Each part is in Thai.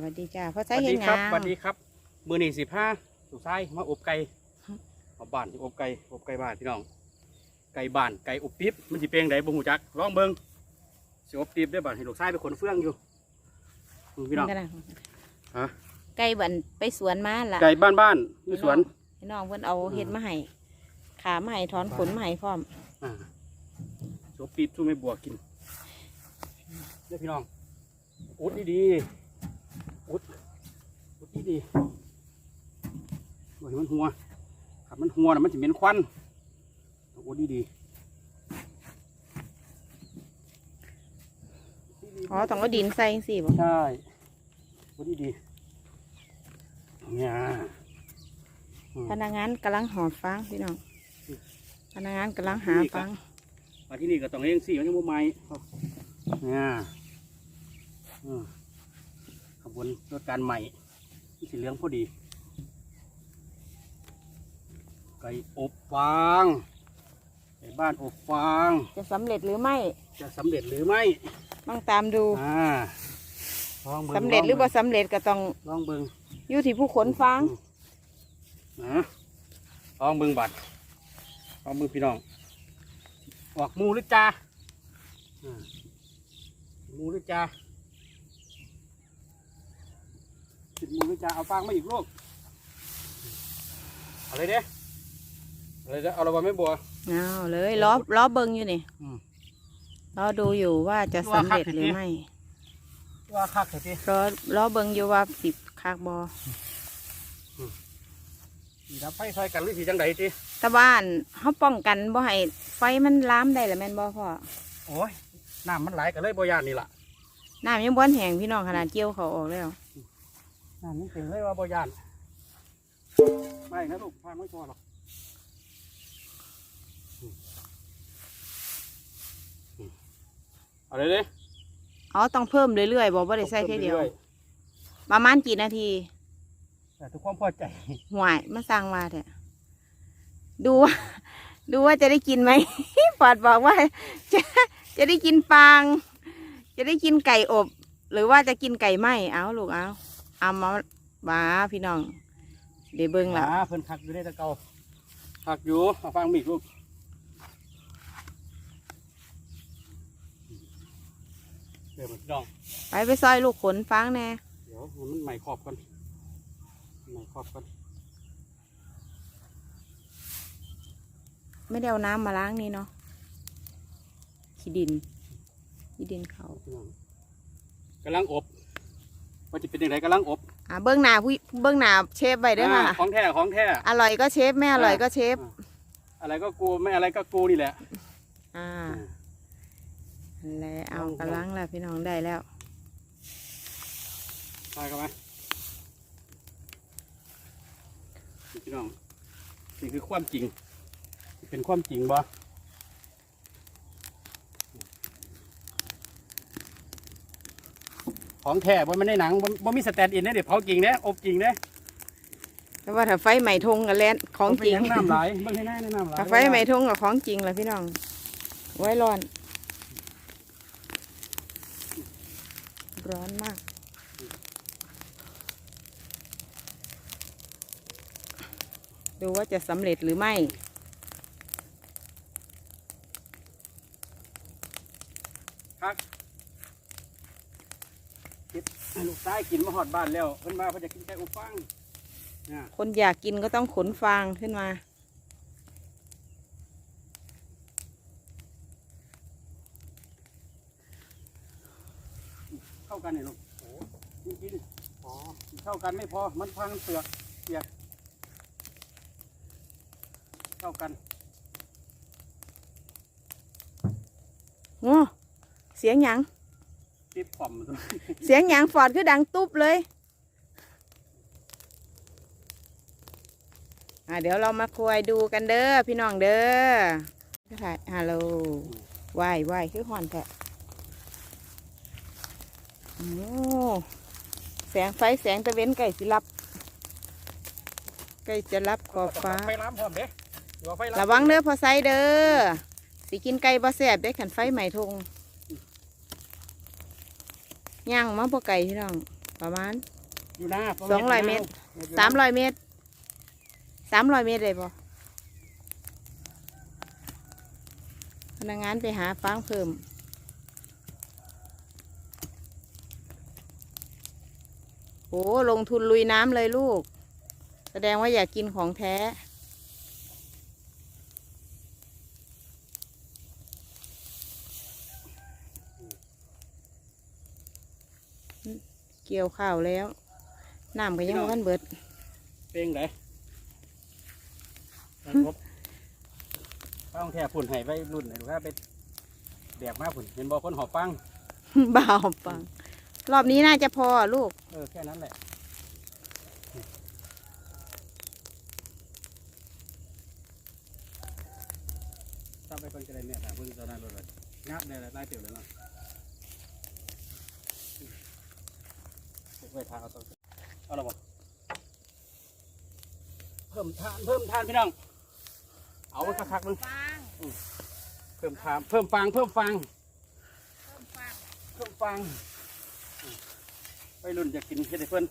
สวัสดีจ้าพ่อสใช้วัสเห็ดีนครังาสวัสดีครับมือนี่สิบห้าสุดท้ายมาอบไก่เอาบ้านที่อบไก่อบไก่บ้านพี่น้อง ไก่บ้านไก่อบปิ๊บมันสิเป็นไงบ่หูจักลองเบิ่งสิอบปิ๊บได้บ้านให้ลูกชายไปขนเฟืองอยู่อืมพี่น้องกันนะฮะไก่บันไปสวนมาล่ะไก่บ้านบ้านๆอยู่สวนพี่น้องเพิ่นเอาเห็ดมาให้ขามาให้ถอนขนมาให้พร้อมอ่าสิอบปิ๊บสู้ไม่บวกกินเด้อพี่น้องอุดดีๆ อุดอุดดีๆโอ้ยมันหัวขับมันหัวนะมันจะเหม็นควันต้องอุดดีๆอ๋อต้องเอาดินใส่สิบ่ใช่พูดดีๆเนี่ยอืมพนักงานกำลังหอฟางพี่น้องพนักงานกำลังหาฟางมาที่นี่ก็ต้องเลี้ยงสี่มันยังบ่ไหม้เนี่ยอืมขบ วนรถการใหม่ที่สีเหลืองพอดี ไก่อบฟางไก่บ้านอบฟาง จะสำเร็จหรือไม่ จะสำเร็จหรือไม่ ต้องตามดูอ่าลองเบิ่งสำเร็จหรือบ่สำเร็จก็ต้องลองเบิ่งอยู่ที่ผู้ขนฟางนะลองเบิ่งบัตรลองเบิ่งพี่น้อง ออกหมูหรือจ้าอ่าหมูหรือจ้า ติดหมูหรือจ้าเอาฟางมาอีกลูกเอาเลยเด้เอาเลยเด้เอาเราไปไม่บัว เอาเลยล้อล้อเบิงอยู่นี่อืม ล้อดูอยู่ว่าจะสำเร็จหรือไม่ว่าคักเถอะพี่ล้อล้อเบิงอยู่ว่าสิบคากบอสีดับไฟซอยกันหรือสีจังไดจีแต่บ้านเขาป้องกันบ่ให้ไฟมันลามได้หรือแม่นบ่พ่อโอ้ยน้ำมันไหลกันเลยบ่ยานนี่ล่ะน้ำยังบ้วนแห้งพี่น้องขนาดเกี่ยวเขาออกแล้ว น้ำมันเป็นเลยว่าบ่ยานไม่นะลูกพาไม่พอหรอกเอาเลยเด้อ๋อต้องเพิ่มเรื่อยๆบอกว่าได้ใส่แค่เดียว ประมาณกี่นาที แต่ทุกความพอใจห่วยมาสร้างมาเถอะดูว่าดูว่าจะได้กินไหมปอดบอกว่า จะจะได้กินฟาง จะได้กินไก่อบ หรือว่าจะกินไก่ไหมเอาลูกเอา เอามาบ้าพี่น้องเดี๋ยวเบิ้งละหาเพิ่นคักอยู่ได้แตะเกาคักอยู่เอาฟังมีกลูกเดี๋ยวมันดองไปไปซอยลูกขนฟางแน่เดี๋ยวมันใหม่ขอบกันใหม่ขอบกันไม่ได้เอาน้ำมาล้างนี่เนาะขี้ดินขี้ดินเขากำลังอบ ว่าจะเป็นยังไงกำลังอบอ่าเบิ้งหน้าผู้เบิ้งหน้าเชฟไว้เด้วยค่ะอ่าของแท้ของแท้อร่อยก็เชฟไม่อร่อยก็เชฟ อะไรก็กูไม่อะไรก็กูนี่แหละ อ่าแล้วเอากระลังแล้วพี่น้องได้แล้วไปกันไหมพี่น้องนี่คือความจริง เป็นความจริงบ่ ของแท้บ่ไม่ได้หนังบ่บ่มีสแตนด์อินนะเดี๋ยวเผาจริงเด้อบจริงเด้แต่ว่าถ้าไฟใหม่ทงกับแลนของจริงบ่เป็นหยังน้ำไหลเบิ่งให้หน้าในน้ำไหลถ้าไฟใหม่ทงกับของจริงแหละพี่น้อง ไว้ร้อน ร้อนมาก ดูว่าจะสำเร็จหรือไม่ ครับเก็บให้ ลูกชายกินมาหอดบ้านแล้วเพิ่นมาเพิ่นจะกินไก่อบฟางเนี่ยคนอยากกินก็ต้องขนฟางขึ้นมา เข้ากันเนี่ยลูกโอ้จริงๆอ๋อเข้ากันไม่พอมันพังเปลือกเปียกเข้ากันโอ้เสียงหยัง ติดผ่อมตัวเสียงหยังฟอดคือดังตุ๊บเลย อ่าเดี๋ยวเรามาคุยดูกันเด้อพี่น้องเด้อถ่ายฮัลโหลไหวไหวคือหอนแทะโอ้แสงไฟแสงตะเว้นไก่สิรับไก่จะรับขอบฟ้า ไฟล้ำพร้อมเด้เดี๋ยวไฟล้ำระวังเด้อพอไซเด้อสิกินไก่บ่แซ่บได้ขันไฟใหม่ทง ย่างมาบ่ไก่พี่น้องไฟประมาณ อยู่หน้าสองร้อยเมตร สามร้อยเมตรสามร้อยเมตรเลยปะพนักงานไปหาฟางเพิ่มโอ้ลงทุนลุยน้ำเลยลูก แสดงว่าอยากกินของแท้ กี่ยวข้าวแล้วน้ำก็ยังไม่ทันเบิดเป้งเลยครบป้าของแท้ผุ่นให้ไว้รุ่นไหนดูครับไปแดกมาผุ่นเห็นบอกคนหอบฟังบ่าวปัง รอบนี้น่าจะพอลูก เออแค่นั้นแหละทำไปคนจะได้เนี่ยนะเพิ่งตอนนั้นรถเลยงับได้ไล่เตี๋ยวเลยเนาะ ไว้ทางเอาตัวเอาละบ่เพิ่มทานเพิ่มทานพี่น้อง เอามันคักๆมึงฟางเพิ่มทานเพิ่มฟางเพิ่มฟางเพิ่มฟางเพิ่มฟางไปรุ่นจะกินเฮ็ดให้เพิ่น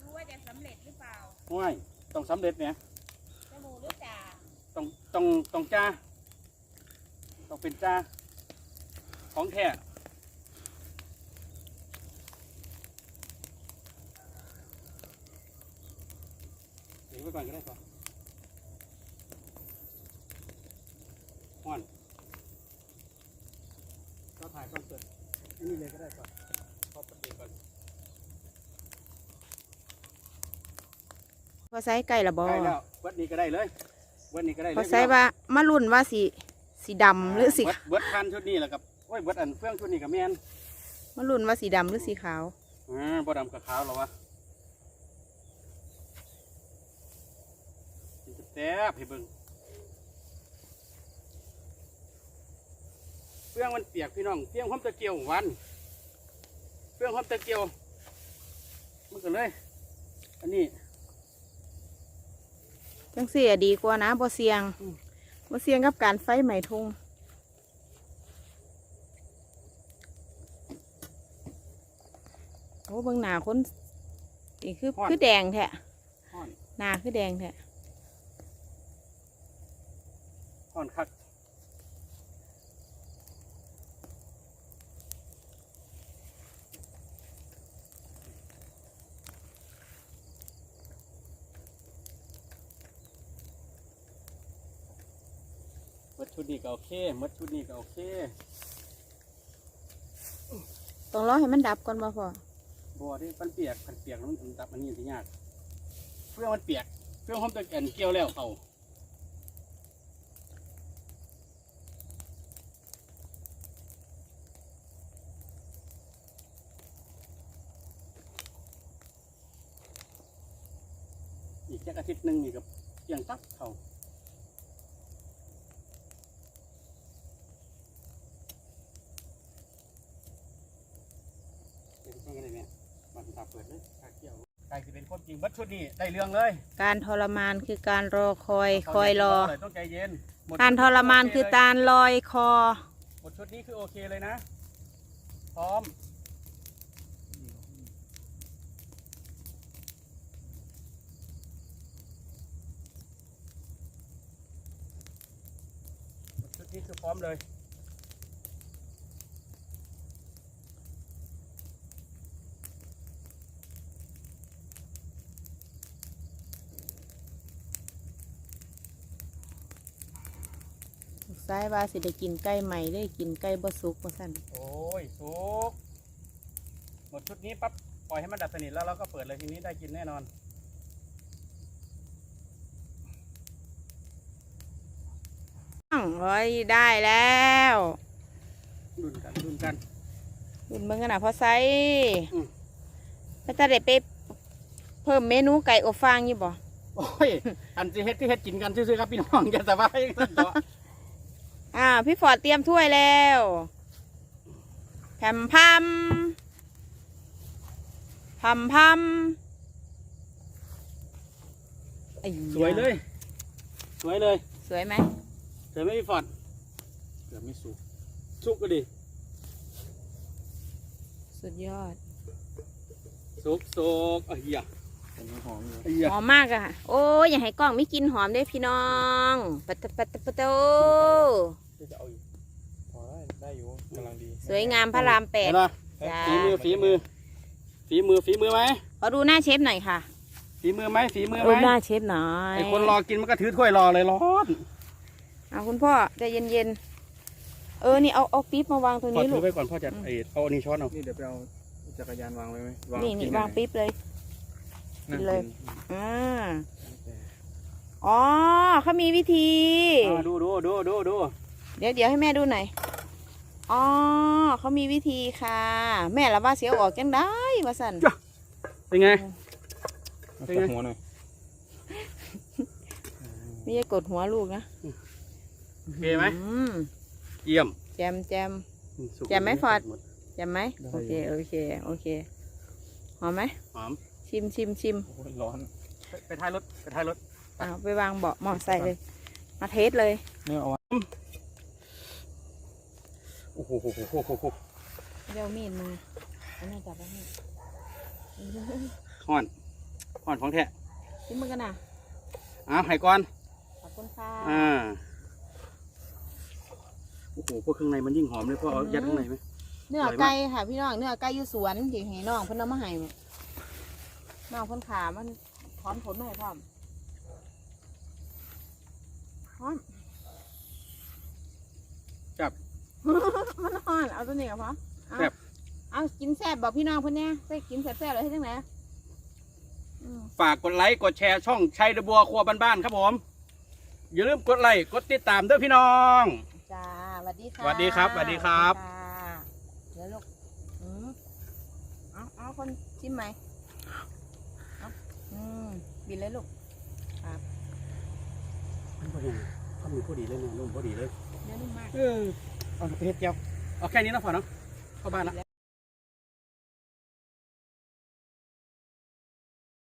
รู้ว่าจะสำเร็จหรือเปล่าห้วยต้องสำเร็จเนี่ยจะหมูหรือจ่าต้องต้องต้องจ้าต้องเป็นจ้าของแท้เดี๋ยว ไว้ก่อนก็ได้ก่อนห้อนก็ถ่ายก่อนเปิดอันนี้เลยก็ได้ก่อนพอประเดี๋ยวก่อนพอไซส์ไก่ละบอใกล้แล้ววัดนี้ก็ได้เลยวัดนี้ก็ได้เลยพอไซส์ว่ามารุ่นว่าสีสีดำหรือสีเบิดเบิดคันชุดนี้แหละครับโอ้ยเบิดอันเฟื่องชุดนี้กับแมนมารุ่นว่าสีดำหรือสีขาวอ่าบ่ดำกับขาวหรอวะมันจะ แซ่บให้เบิ่งเฟื่องมันเปียกพี่น้องเฟื่องหอมตะเกียวหวานเฟื่องหอมตะเกียวมันก็เลย อันนี้ จังเสียดีกว่านะบ่เสียงอืม บ่เสียงกับการไฟไหม้ทงโอ้เบิ่งหน้าคนนี่คือคือแดงแท้ห่อน หน้าคือแดงแท้ ห่อนคักหมดชุดนี้ก็โอเคหมดชุดนี้ก็โอเคต้องรอให้มันดับก่อนบ่พอบัวที่มันเปียกมันเปียกแล้วมันดับมันนี่สิยากเพื่อมันเปียกเพื่อหอมตะเกียนเกี่ยวแล้วเอา อีกแค่อาทิตย์หนึ่งนี่กับเกี่ยงตับเขาเป็นยังไงเนี่ยมันตับเปิดเลยกาเกี่ยวใครจะเป็นคนจริงบัดชุดนี้ได้เรื่องเลยการทรมานคือการรอคอยคอยรอเลยต้องใจเย็นหมดการทรมานคือการลอยคอ หมดชุดนี้คือโอเคเลยนะ พร้อม หมดชุด นี้คือพร้อมเลย ซ้ายว่าสิได้กินไก่ใหม่ได้กินไก่บ่สุกบ่สั่นโอ้ยสุก หมดชุดนี้ปั๊บปล่อยให้มันดับสนิทแล้วเราก็เปิดเลยทีนี้ได้กินแน่นอน ร้อยได้แล้วรุ่นกันรุ่นกันคุณเบิ่งกันนะพอไซอืมก็จะได้ไปเพิ่มเมนูไก่อบฟางอยู่บ่โอ้ยอันสิเฮ็ดที่เฮ็ดกินกันซื่อๆครับพี่น้องอย่าสบายกันเนาะอ่าพี่ฟอร์ดเตรียมถ้วยแล้วแผ่มพัมพัมพัมไอ้สวยเลย สวยเลย สวยไหม สวยไหม่มีฟอดเกือบไม่สุก สุกก็ดี สุดยอดสุกสุกเอ้ยเหี้ยผมหอมอยู่เอ้ยเหี้ยหอมมากอะโอ้ยอย่าให้กล้องไม่กินหอมเด้อพี่น้องปัตตะปัตตะปัตตะโอที่จะเอาอยู่พอได้ได้อยู่กำลังดีสวยงามพระรามแปดเห็นปะจ้าฝีมือฝีมือ ฝีมือฝีมือไหมขอดูหน้าเชฟหน่อยค่ะฝีมือไหมฝีมือดูไหมหน้าเชฟหน่อยไอคนรอกินมันก็ถือถ้วยรอเลยร้อน เอาคุณพ่อใจเย็นๆ เออ นี่เอาเอาปี๊บมาวางตรงพ่อนี้ถืลูอก ไว้ก่อนพ่อจะอืม ไอเอาอันนี้ช้อนเอานี่เดี๋ยวไปเอาจักรยานวางไว้ไหมนี่นี่กิวางปี๊บเลย นั่งเลยกินอ่าแต่อ๋อเขามีวิธี อ่าดูดูดูดูดูเดี๋ยวเดี๋ยวให้แม่ดูหน่อย อ๋อเขามีวิธีค่ะ แม่ละว่าเสียวออกจังได้ว่าสันเป็นไง เอาเป็นไงจับหัวหน่อย ไม่ใช่กดหัวลูกนะ โอเคไหมอืมเยี่ยมแจมแจม สุกแจ่มไหมฟอร์ดแจมไหมโอเค โอเค โอเค หอมไหม หอมชิมชิมชิมโอ้ยร้อนไปไปท้ายรถไปท้ายรถเอาไปวางเบาะหมอใส่เลย มาเทสเลย เนี่ยเอาไว้โอ้โหโหโหโหโหโหเดี๋ยวมีดมือเอาแม่จับไว้ให้ห่อนห่อนของแท้ชิมมือกันนะอ้าวไห้ก่อนขอบคุณค่ะ อ่า โอ้โหพวกข้างในมันยิ่งหอมเลยพ่อเอายัดข้างในไหม เนื้อไก่ค่ะพี่น้องเนื้อไก่อยู่สวนที่ให้น้องเพิ่นเอามาให้เนี่ยน้องเพิ่นขามันพร้อมผลมาให้พร้อมพร้อมจับ มันอ่อนเอาตัวนี้กับพ่อเอาแซ่บ เอากินแซ่บบอกพี่น้องเพิ่นเนี่ยใส่กินแซ่บๆเลยให้จังไหนอืม ฝากกดไลค์กดแชร์ช่องชัยเดอะบัวครัวบ้านๆครับผม อย่าลืมกดไลค์กดติดตามด้วยพี่น้องจ้าส วัสดีค่ะสวัสดีครับสวัสดีครับสวัสดีค่ะเดี๋ยวลูกอืมเอาเอาคนชิมไหมเอาอืมบินเลยลูกมันพอดีข้าวมือพอดีเลยเนี่ยนุ่มพอดีเลย เนื้อนุ่มมากเออเอาไปเฮ็ดเจียวเอาแค่นี้นะพอเนาะเข้าบ้านละ